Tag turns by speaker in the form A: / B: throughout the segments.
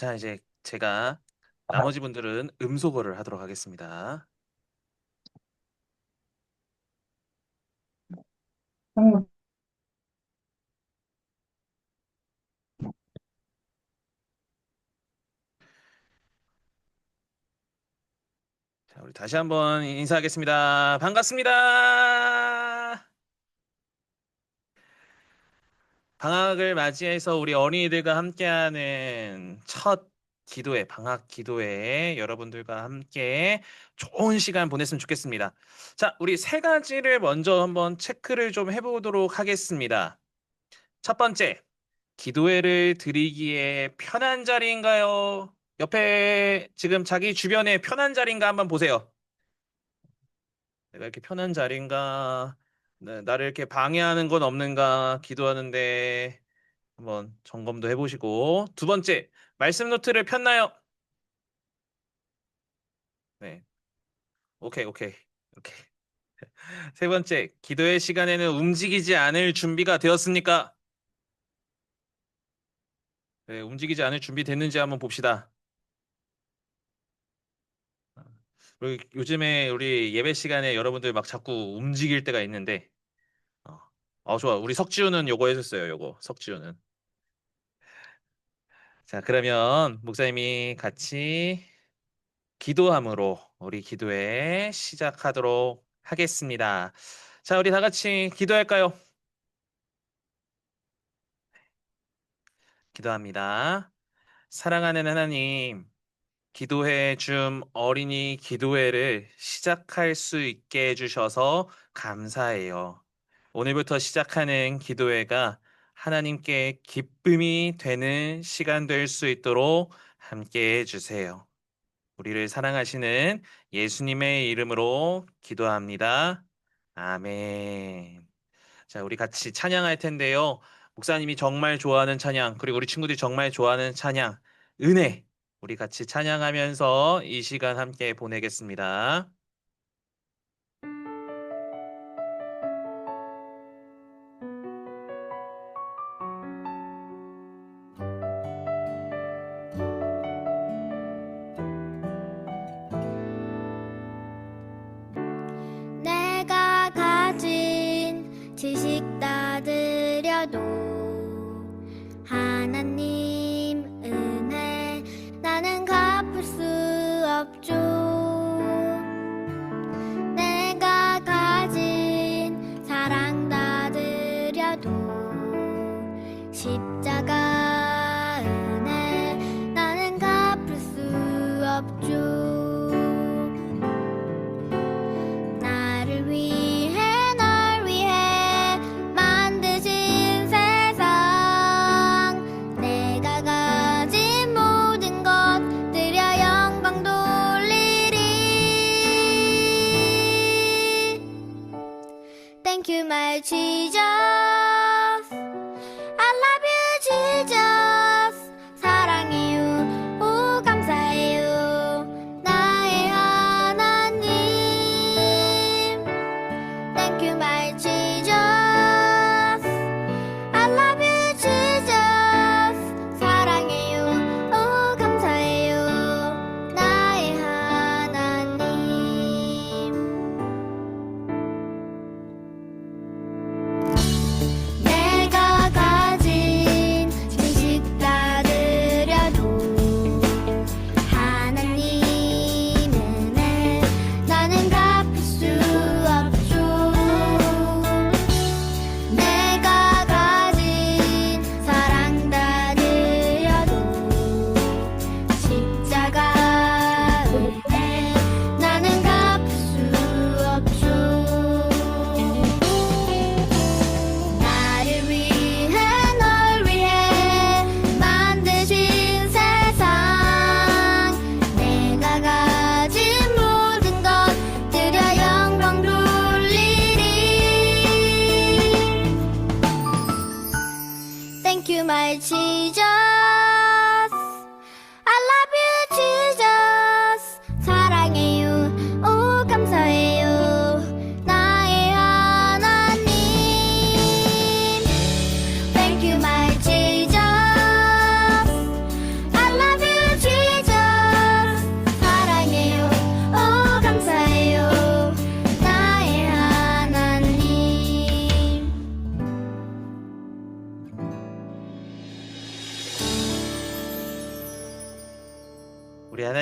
A: 자, 이제 제가 나머지 분들은 음소거를 하도록 하겠습니다.
B: 음,
A: 자, 우리 다시 한번 인사하겠습니다. 반갑습니다. 방학을 맞이해서 우리 어린이들과 함께하는 첫 기도회, 방학 기도회에 여러분들과 함께 좋은 시간 보냈으면 좋겠습니다. 자, 우리 세 가지를 먼저 한번 체크를 좀 해보도록 하겠습니다. 첫 번째, 기도회를 드리기에 편한 자리인가요? 옆에 지금 자기 주변에 편한 자리인가 한번 보세요. 내가 이렇게 편한 자리인가? 네, 나를 이렇게 방해하는 건 없는가? 기도하는데 한번 점검도 해보시고 두 번째, 말씀 노트를 폈나요? 네, 오케이, 오케이, 오케이. 세 번째, 기도의 시간에는 움직이지 않을 준비가 되었습니까? 네, 움직이지 않을 준비 됐는지 한번 봅시다. 요즘에 우리 예배 시간에 여러분들 막 자꾸 움직일 때가 있는데, 어, 어, 좋아. 우리 석지우는 요거 해줬어요. 요거 석지우는. 자, 그러면 목사님이 같이 기도함으로 우리 기도회 시작하도록 하겠습니다. 자, 우리 다 같이 기도할까요? 기도합니다. 사랑하는 하나님, 기도회 줌 어린이 기도회를 시작할 수 있게 해주셔서 감사해요. 오늘부터 시작하는 기도회가 하나님께 기쁨이 되는 시간 될 수 있도록 함께 해주세요. 우리를 사랑하시는 예수님의 이름으로 기도합니다. 아멘. 자, 우리 같이 찬양할 텐데요. 목사님이 정말 좋아하는 찬양, 그리고 우리 친구들이 정말 좋아하는 찬양, 은혜. 우리 같이 찬양하면서 이 시간 함께 보내겠습니다.
C: 내가 가진 지식 다 드려도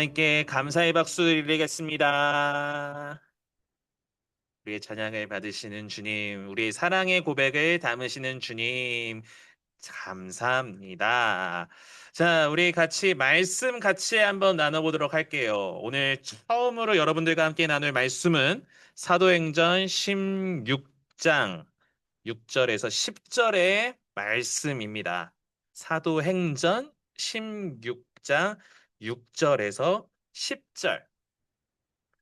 A: 하나님께 감사의 박수 드리겠습니다. 우리의 찬양을 받으시는 주님, 우리의 사랑의 고백을 담으시는 주님, 감사합니다. 자, 우리 같이 말씀 같이 한번 나눠보도록 할게요. 오늘 처음으로 여러분들과 함께 나눌 말씀은 사도행전 16장 6절에서 10절의 말씀입니다. 사도행전 16장 6절에서 10절.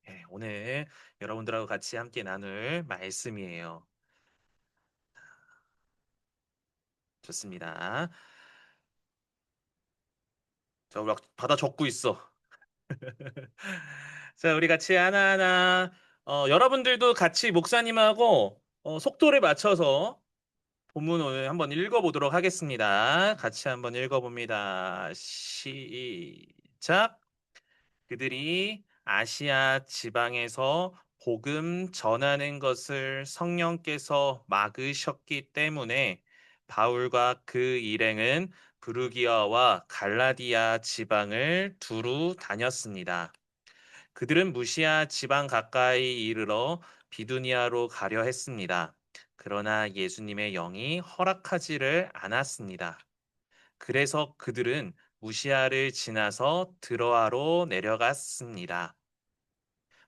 A: 네, 오늘 여러분들하고 같이 함께 나눌 말씀이에요. 좋습니다. 저막 받아 적고 있어. 자, 우리 같이 하나하나 어, 여러분들도 같이 목사님하고 어, 속도를 맞춰서 본문 오늘 한번 읽어보도록 하겠습니다. 같이 한번 읽어봅니다. 시 작. 그들이 아시아 지방에서 복음 전하는 것을 성령께서 막으셨기 때문에 바울과 그 일행은 브루기아와 갈라디아 지방을 두루 다녔습니다. 그들은 무시아 지방 가까이 이르러 비두니아로 가려 했습니다. 그러나 예수님의 영이 허락하지를 않았습니다. 그래서 그들은 무시아를 지나서 드로아로 내려갔습니다.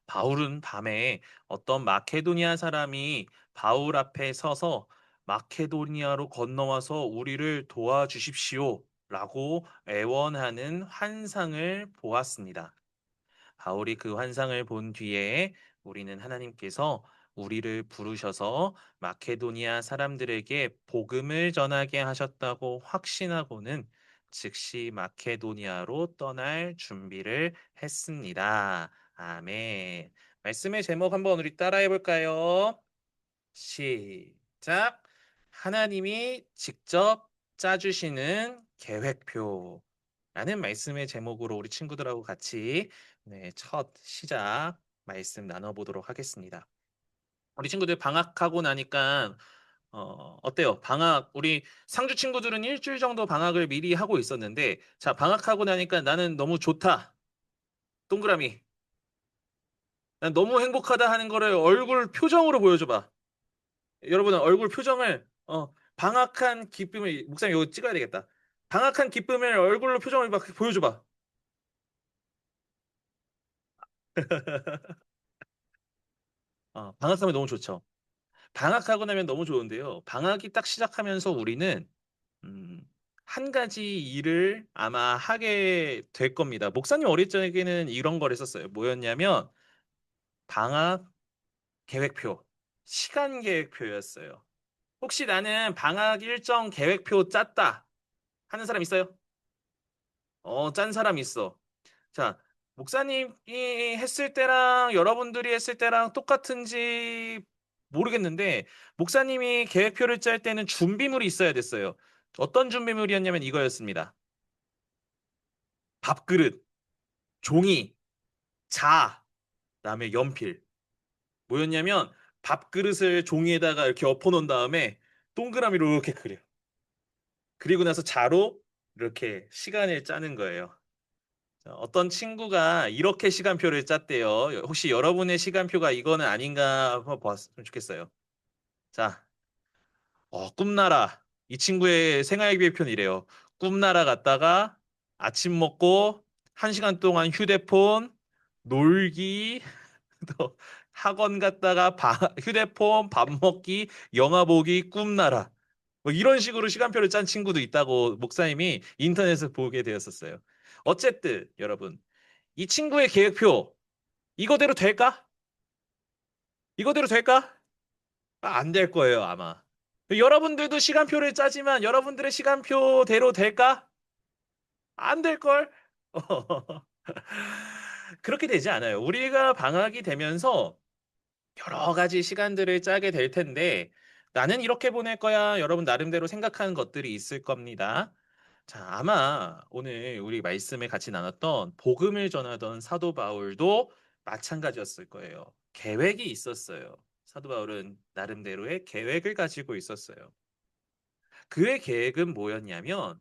A: 바울은 밤에 어떤 마케도니아 사람이 바울 앞에 서서 마케도니아로 건너와서 우리를 도와주십시오 라고 애원하는 환상을 보았습니다. 바울이 그 환상을 본 뒤에 우리는 하나님께서 우리를 부르셔서 마케도니아 사람들에게 복음을 전하게 하셨다고 확신하고는 즉시 마케도니아로 떠날 준비를 했습니다. 아멘. 말씀의 제목 한번 우리 따라해 볼까요? 시작. 하나님이 직접 짜주시는 계획표. 라는 말씀의 제목으로 우리 친구들하고 같이 네, 첫 시작 말씀 나눠보도록 하겠습니다. 우리 친구들 방학하고 나니까 어, 어때요? 방학 우리 상주 친구들은 일주일 정도 방학을 미리 하고 있었는데 자 방학하고 나니까 나는 너무 좋다. 동그라미. 난 너무 행복하다 하는 거를 얼굴 표정으로 보여줘봐. 여러분은 얼굴 표정을 어, 방학한 기쁨을 목사님 이거 찍어야 되겠다. 방학한 기쁨을 얼굴로 표정을 막 보여줘봐. 어, 방학하면 너무 좋죠. 방학하고 나면 너무 좋은데요. 방학이 딱 시작하면서 우리는 음, 한 가지 일을 아마 하게 될 겁니다. 목사님 어릴 적에는 이런 걸 했었어요. 뭐였냐면 방학 계획표, 시간 계획표였어요. 혹시 나는 방학 일정 계획표 짰다 하는 사람 있어요? 어, 짠 사람 있어. 자, 목사님이 했을 때랑 여러분들이 했을 때랑 똑같은지 모르겠는데 목사님이 계획표를 짤 때는 준비물이 있어야 됐어요. 어떤 준비물이었냐면 이거였습니다. 밥그릇, 종이, 자, 그다음에 연필. 뭐였냐면 밥그릇을 종이에다가 이렇게 엎어 놓은 다음에 동그라미로 이렇게 그려. 그리고 나서 자로 이렇게 시간을 짜는 거예요. 자, 어떤 친구가 이렇게 시간표를 짰대요. 혹시 여러분의 시간표가 이거는 아닌가 한번 봤으면 좋겠어요. 자, 어, 꿈나라. 이 친구의 생활계획표는 이래요. 꿈나라 갔다가 아침 먹고 한 시간 동안 휴대폰, 놀기, 또 학원 갔다가 바- 휴대폰, 밥 먹기, 영화 보기, 꿈나라. 뭐 이런 식으로 시간표를 짠 친구도 있다고 목사님이 인터넷에서 보게 되었었어요. 어쨌든 여러분 이 친구의 계획표 이거대로 될까? 이거대로 될까? 안될 거예요 아마. 여러분들도 시간표를 짜지만 여러분들의 시간표대로 될까? 안 될 걸. 그렇게 되지 않아요. 우리가 방학이 되면서 여러 가지 시간들을 짜게 될 텐데 나는 이렇게 보낼 거야. 여러분 나름대로 생각하는 것들이 있을 겁니다. 자, 아마 오늘 우리 말씀에 같이 나눴던 복음을 전하던 사도 바울도 마찬가지였을 거예요. 계획이 있었어요. 사도 바울은 나름대로의 계획을 가지고 있었어요. 그의 계획은 뭐였냐면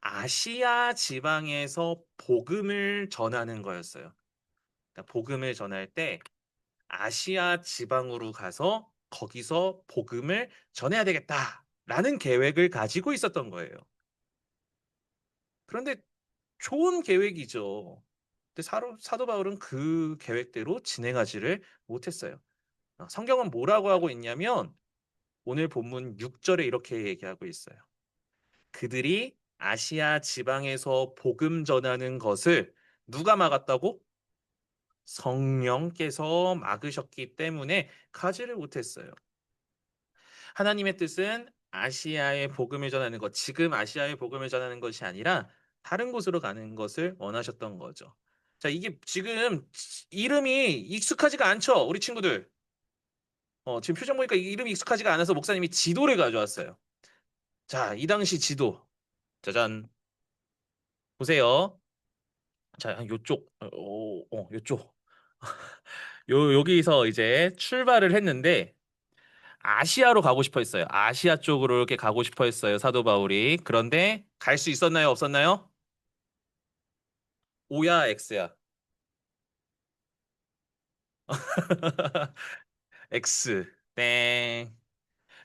A: 아시아 지방에서 복음을 전하는 거였어요. 그러니까 복음을 전할 때 아시아 지방으로 가서 거기서 복음을 전해야 되겠다라는 계획을 가지고 있었던 거예요. 그런데 좋은 계획이죠. 근데 사도, 사도 바울은 그 계획대로 진행하지를 못했어요. 어, 성경은 뭐라고 하고 있냐면 오늘 본문 6절에 이렇게 얘기하고 있어요. 그들이 아시아 지방에서 복음 전하는 것을 누가 막았다고? 성령께서 막으셨기 때문에 가지를 못했어요. 하나님의 뜻은 아시아에 복음을 전하는 것, 지금 아시아에 복음을 전하는 것이 아니라 다른 곳으로 가는 것을 원하셨던 거죠. 자, 이게 지금 이름이 익숙하지가 않죠, 우리 친구들. 어, 지금 표정 보니까 이름이 익숙하지가 않아서 목사님이 지도를 가져왔어요. 자, 이 당시 지도. 짜잔. 보세요. 자, 요쪽, 어, 어, 요쪽. 요, 여기서 이제 출발을 했는데, 아시아로 가고 싶어 했어요. 아시아 쪽으로 이렇게 가고 싶어 했어요. 사도 바울이. 그런데 갈 수 있었나요? 없었나요? O야, X야? X. 땡.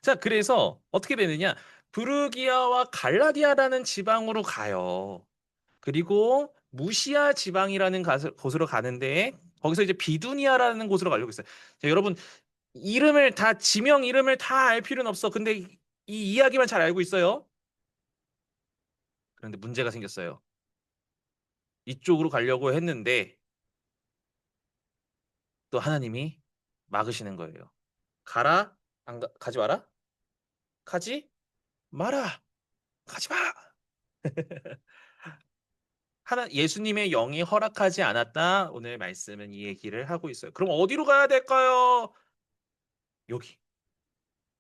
A: 자, 그래서 어떻게 되느냐? 부르기아와 갈라디아라는 지방으로 가요. 그리고 무시아 지방이라는 곳으로 가는데 거기서 이제 비두니아라는 곳으로 가려고 했어요. 자, 여러분 이름을 다 지명 이름을 다 알 필요는 없어. 근데 이, 이 이야기만 잘 알고 있어요. 그런데 문제가 생겼어요. 이쪽으로 가려고 했는데 또 하나님이 막으시는 거예요. 가라? 안 가, 가지 마라? 가지 마라. 가지 마. 하나 예수님의 영이 허락하지 않았다. 오늘 말씀은 이 얘기를 하고 있어요. 그럼 어디로 가야 될까요? 여기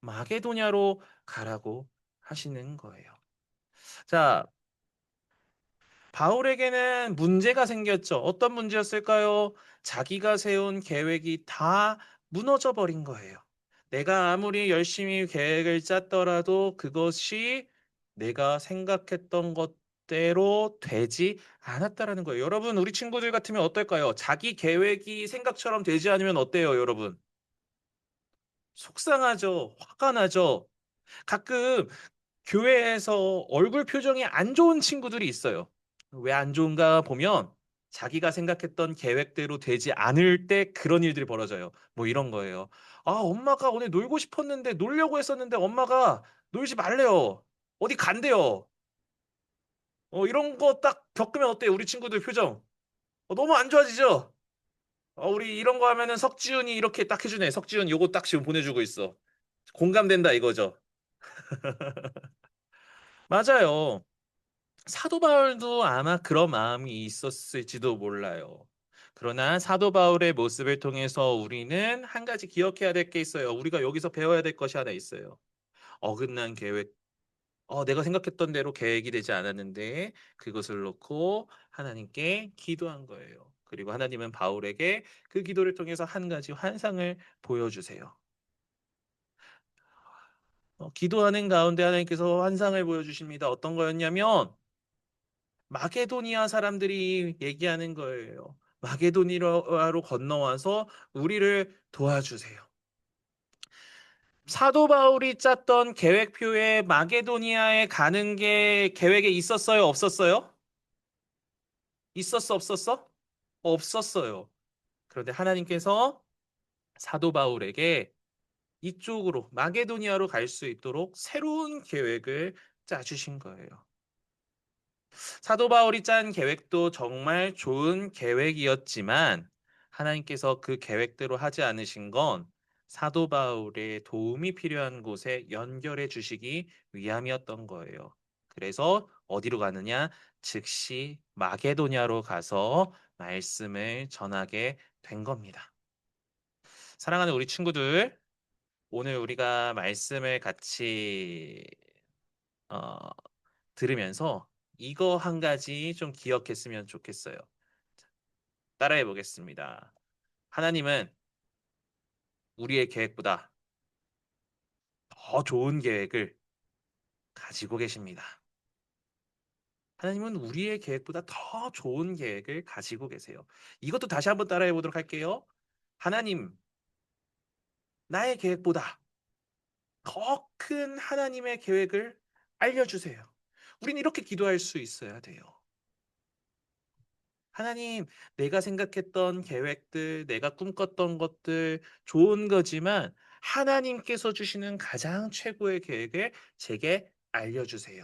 A: 마게도냐로 가라고 하시는 거예요. 자, 바울에게는 문제가 생겼죠. 어떤 문제였을까요? 자기가 세운 계획이 다 무너져 버린 거예요. 내가 아무리 열심히 계획을 짰더라도 그것이 내가 생각했던 것대로 되지 않았다라는 거예요. 여러분, 우리 친구들 같으면 어떨까요? 자기 계획이 생각처럼 되지 않으면 어때요, 여러분? 속상하죠. 화가 나죠. 가끔 교회에서 얼굴 표정이 안 좋은 친구들이 있어요. 왜 안 좋은가 보면 자기가 생각했던 계획대로 되지 않을 때 그런 일들이 벌어져요. 뭐 이런 거예요. 아, 엄마가 오늘 놀고 싶었는데 놀려고 했었는데 엄마가 놀지 말래요. 어디 간대요. 어, 이런 거 딱 겪으면 어때요? 우리 친구들 표정. 어, 너무 안 좋아지죠? 어, 우리 이런 거 하면은 석지훈이 이렇게 딱 해주네. 석지훈 요거 딱 지금 보내주고 있어. 공감된다 이거죠. 맞아요. 사도 바울도 아마 그런 마음이 있었을지도 몰라요. 그러나 사도 바울의 모습을 통해서 우리는 한 가지 기억해야 될 게 있어요. 우리가 여기서 배워야 될 것이 하나 있어요. 어긋난 계획. 어, 내가 생각했던 대로 계획이 되지 않았는데 그것을 놓고 하나님께 기도한 거예요. 그리고 하나님은 바울에게 그 기도를 통해서 한 가지 환상을 보여주세요. 어, 기도하는 가운데 하나님께서 환상을 보여주십니다. 어떤 거였냐면 마게도니아 사람들이 얘기하는 거예요. 마게도니아로 건너와서 우리를 도와주세요. 사도 바울이 짰던 계획표에 마게도니아에 가는 게 계획에 있었어요? 없었어요? 있었어? 없었어? 없었어요. 그런데 하나님께서 사도 바울에게 이쪽으로 마게도니아로 갈 수 있도록 새로운 계획을 짜주신 거예요. 사도 바울이 짠 계획도 정말 좋은 계획이었지만 하나님께서 그 계획대로 하지 않으신 건 사도 바울의 도움이 필요한 곳에 연결해 주시기 위함이었던 거예요. 그래서 어디로 가느냐? 즉시 마게도냐로 가서 말씀을 전하게 된 겁니다. 사랑하는 우리 친구들, 오늘 우리가 말씀을 같이 어, 들으면서 이거 한 가지 좀 기억했으면 좋겠어요. 따라해 보겠습니다. 하나님은 우리의 계획보다 더 좋은 계획을 가지고 계십니다. 하나님은 우리의 계획보다 더 좋은 계획을 가지고 계세요. 이것도 다시 한번 따라해 보도록 할게요. 하나님, 나의 계획보다 더 큰 하나님의 계획을 알려주세요. 우린 이렇게 기도할 수 있어야 돼요. 하나님, 내가 생각했던 계획들, 내가 꿈꿨던 것들 좋은 거지만 하나님께서 주시는 가장 최고의 계획을 제게 알려주세요.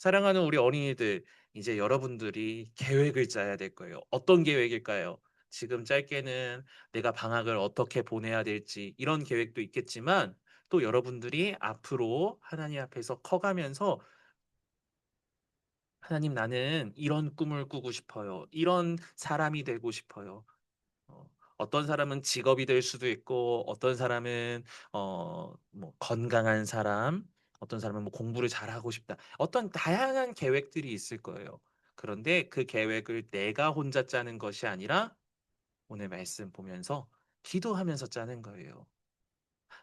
A: 사랑하는 우리 어린이들, 이제 여러분들이 계획을 짜야 될 거예요. 어떤 계획일까요? 지금 짧게는 내가 방학을 어떻게 보내야 될지 이런 계획도 있겠지만 또 여러분들이 앞으로 하나님 앞에서 커가면서 하나님 나는 이런 꿈을 꾸고 싶어요. 이런 사람이 되고 싶어요. 어, 어떤 사람은 직업이 될 수도 있고 어떤 사람은 어, 뭐 건강한 사람, 어떤 사람은 뭐 공부를 잘하고 싶다. 어떤 다양한 계획들이 있을 거예요. 그런데 그 계획을 내가 혼자 짜는 것이 아니라 오늘 말씀 보면서 기도하면서 짜는 거예요.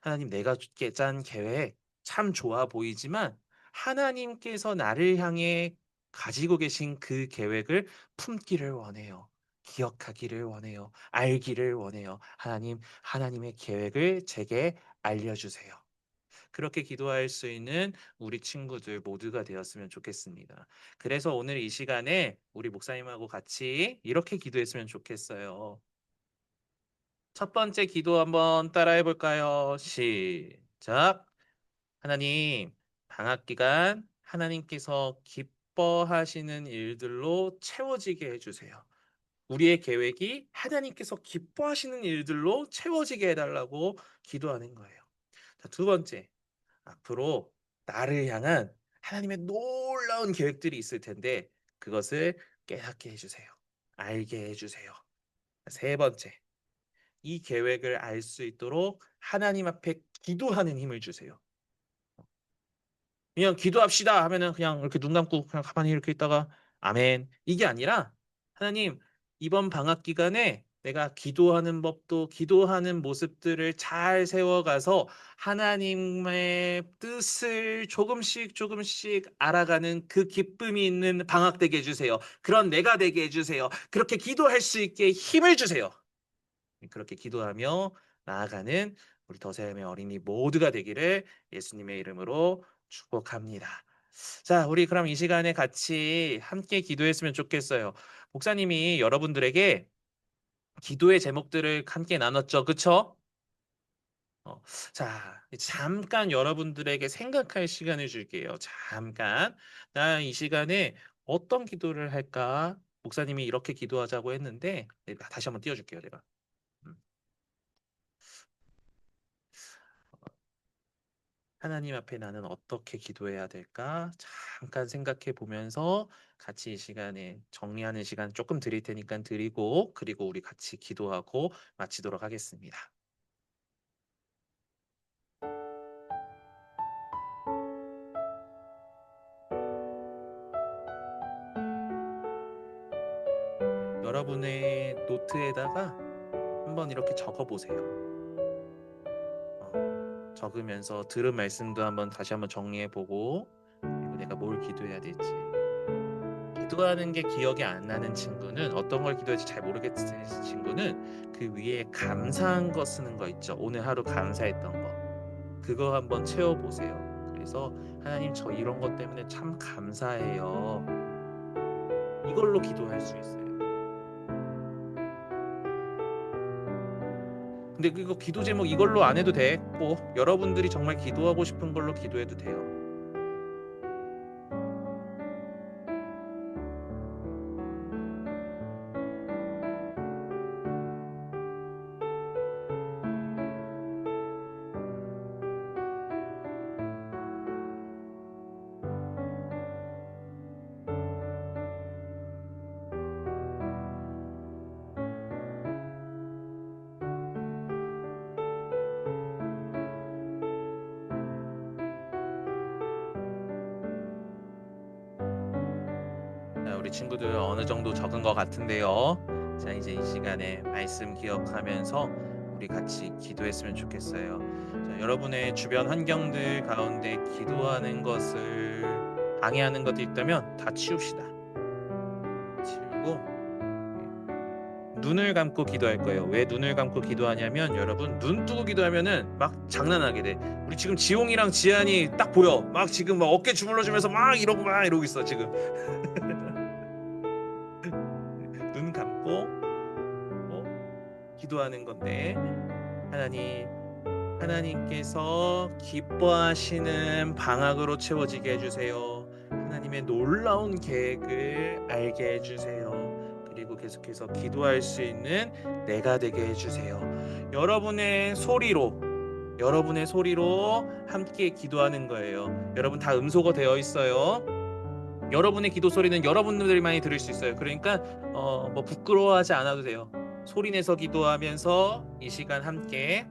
A: 하나님 내가 깨- 짠 계획 참 좋아 보이지만 하나님께서 나를 향해 가지고 계신 그 계획을 품기를 원해요. 기억하기를 원해요. 알기를 원해요. 하나님, 하나님의 계획을 제게 알려주세요. 그렇게 기도할 수 있는 우리 친구들 모두가 되었으면 좋겠습니다. 그래서 오늘 이 시간에 우리 목사님하고 같이 이렇게 기도했으면 좋겠어요. 첫 번째 기도 한번 따라해 볼까요? 시작. 하나님, 방학 기간 하나님께서 기뻐하시는 일들로 채워지게 해주세요. 우리의 계획이 하나님께서 기뻐하시는 일들로 채워지게 해달라고 기도하는 거예요. 자, 두 번째, 앞으로 나를 향한 하나님의 놀라운 계획들이 있을 텐데 그것을 깨닫게 해주세요. 알게 해주세요. 세 번째, 이 계획을 알 수 있도록 하나님 앞에 기도하는 힘을 주세요. 그냥 기도합시다 하면은 그냥 이렇게 눈 감고 그냥 가만히 이렇게 있다가 아멘 이게 아니라 하나님 이번 방학 기간에 내가 기도하는 법도 기도하는 모습들을 잘 세워가서 하나님의 뜻을 조금씩 조금씩 알아가는 그 기쁨이 있는 방학 되게 해주세요. 그런 내가 되게 해주세요. 그렇게 기도할 수 있게 힘을 주세요. 그렇게 기도하며 나아가는 우리 더세임의 어린이 모두가 되기를 예수님의 이름으로 축복합니다. 자, 우리 그럼 이 시간에 같이 함께 기도했으면 좋겠어요. 목사님이 여러분들에게 기도의 제목들을 함께 나눴죠. 그쵸? 어, 자, 잠깐 여러분들에게 생각할 시간을 줄게요. 잠깐. 나 이 시간에 어떤 기도를 할까? 목사님이 이렇게 기도하자고 했는데, 네, 다시 한번 띄워줄게요, 내가. 음. 하나님 앞에 나는 어떻게 기도해야 될까? 잠깐 생각해 보면서 같이 이 시간에 정리하는 시간 조금 드릴 테니까 드리고 그리고 우리 같이 기도하고 마치도록 하겠습니다. 여러분의 노트에다가 한번 이렇게 적어 보세요. 어, 적으면서 들은 말씀도 한번 다시 한번 정리해 보고 그리고 내가 뭘 기도해야 될지 기도하는 게 기억이 안 나는 친구는 어떤 걸 기도할지 잘 모르겠는 친구는 그 위에 감사한 거 쓰는 거 있죠 오늘 하루 감사했던 거 그거 한번 채워 보세요 그래서 하나님 저 이런 것 때문에 참 감사해요 이걸로 기도할 수 있어요 근데 이거 기도 제목 이걸로 안 해도 돼. 꼭 여러분들이 정말 기도하고 싶은 걸로 기도해도 돼요. 우리 친구들 어느 정도 적은 것 같은데요. 자, 이제 이 시간에 말씀 기억하면서 우리 같이 기도했으면 좋겠어요. 자, 여러분의 주변 환경들 가운데 기도하는 것을 방해하는 것도 있다면 다 치웁시다. 치우고 눈을 감고 기도할 거예요. 왜 눈을 감고 기도하냐면 여러분 눈 뜨고 기도하면은 막 장난하게 돼. 우리 지금 지용이랑 지한이 딱 보여. 막 지금 막 어깨 주물러 주면서 막 이러고 막 이러고 있어 지금. 기도하는 건데 하나님 하나님께서 기뻐하시는 방학으로 채워지게 해주세요. 하나님의 놀라운 계획을 알게 해주세요. 그리고 계속해서 기도할 수 있는 내가 되게 해주세요. 여러분의 소리로, 여러분의 소리로 함께 기도하는 거예요. 여러분 다 음소거 되어 있어요. 여러분의 기도 소리는 여러분들만이 들을 수 있어요. 그러니까 어, 뭐 부끄러워하지 않아도 돼요. 소리 내서 기도하면서 이 시간 함께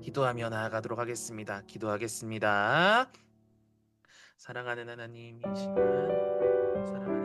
A: 기도하며 나아가도록 하겠습니다. 기도하겠습니다. 사랑하는 하나님, 이 시간 사랑하는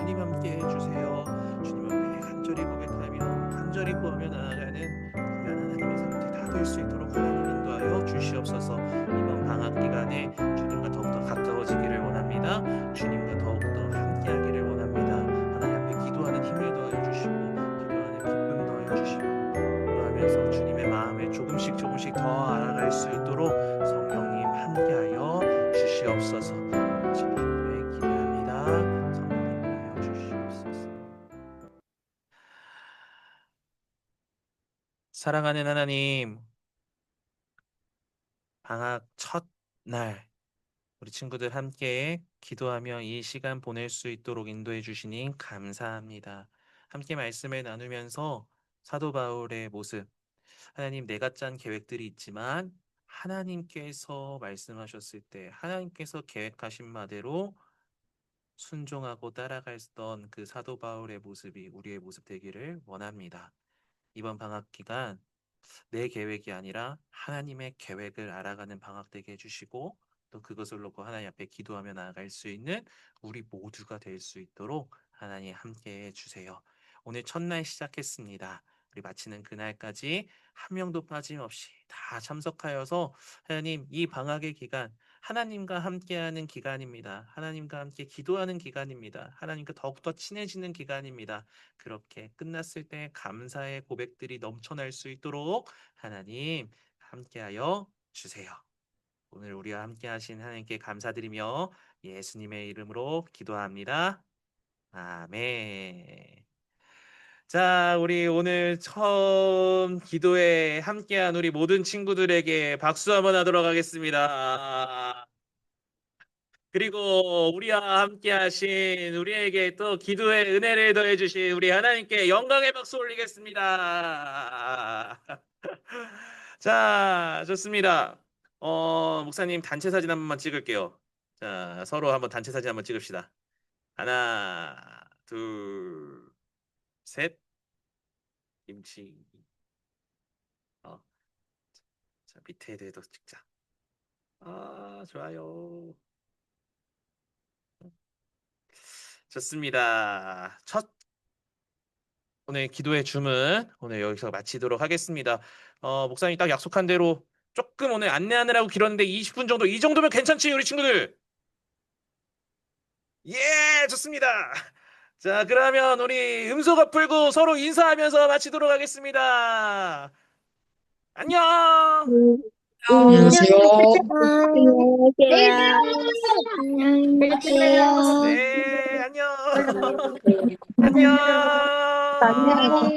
A: 주님 함께 해주세요. 주님 앞에 간절히 고백하며 간절히 구하며 나아가는 귀한 하나님의 사람들이 다될 수 있도록 하나님 인도하여 주시옵소서. 사랑하는 하나님, 방학 첫 날, 우리 친구들 함께 기도하며 이 시간 보낼 수 있도록 인도해 주시니 감사합니다. 함께 말씀을 나누면서 사도 바울의 모습, 하나님 내가 짠 계획들이 있지만 하나님께서 말씀하셨을 때 하나님께서 계획하신 바대로 순종하고 따라갔던 그 사도 바울의 모습이 우리의 모습 되기를 원합니다. 이번 방학 기간 내 계획이 아니라 하나님의 계획을 알아가는 방학 되게 해주시고 또 그것을 놓고 하나님 앞에 기도하며 나아갈 수 있는 우리 모두가 될 수 있도록 하나님 함께 해주세요. 오늘 첫날 시작했습니다. 우리 마치는 그날까지 한 명도 빠짐없이 다 참석하여서 하나님 이 방학의 기간 하나님과 함께하는 기간입니다. 하나님과 함께 기도하는 기간입니다. 하나님과 더욱더 친해지는 기간입니다. 그렇게 끝났을 때 감사의 고백들이 넘쳐날 수 있도록 하나님 함께하여 주세요. 오늘 우리와 함께 하신 하나님께 감사드리며 예수님의 이름으로 기도합니다. 아멘. 자, 우리 오늘 처음 기도에 함께한 우리 모든 친구들에게 박수 한번 하도록 하겠습니다. 그리고 우리와 함께하신 우리에게 또 기도의 은혜를 더해주신 우리 하나님께 영광의 박수 올리겠습니다. 자, 좋습니다. 어, 목사님 단체 사진 한 번만 찍을게요. 자, 서로 한번 단체 사진 한번 찍읍시다. 하나, 둘, 셋. 김치. 어. 자, 밑에 대도 찍자. 아, 좋아요. 좋습니다. 첫 오늘 기도의 주문 오늘 여기서 마치도록 하겠습니다. 어, 목사님이 딱 약속한 대로 조금 오늘 안내하느라고 길었는데 20분 정도 이 정도면 괜찮지 우리 친구들? 예, 좋습니다. 자, 그러면 우리 음소거 풀고 서로 인사하면서 마치도록 하겠습니다. 안녕.
B: 안녕하세요.
C: 안녕히 계세요.
A: 네, 안녕. 안녕.
B: 안녕.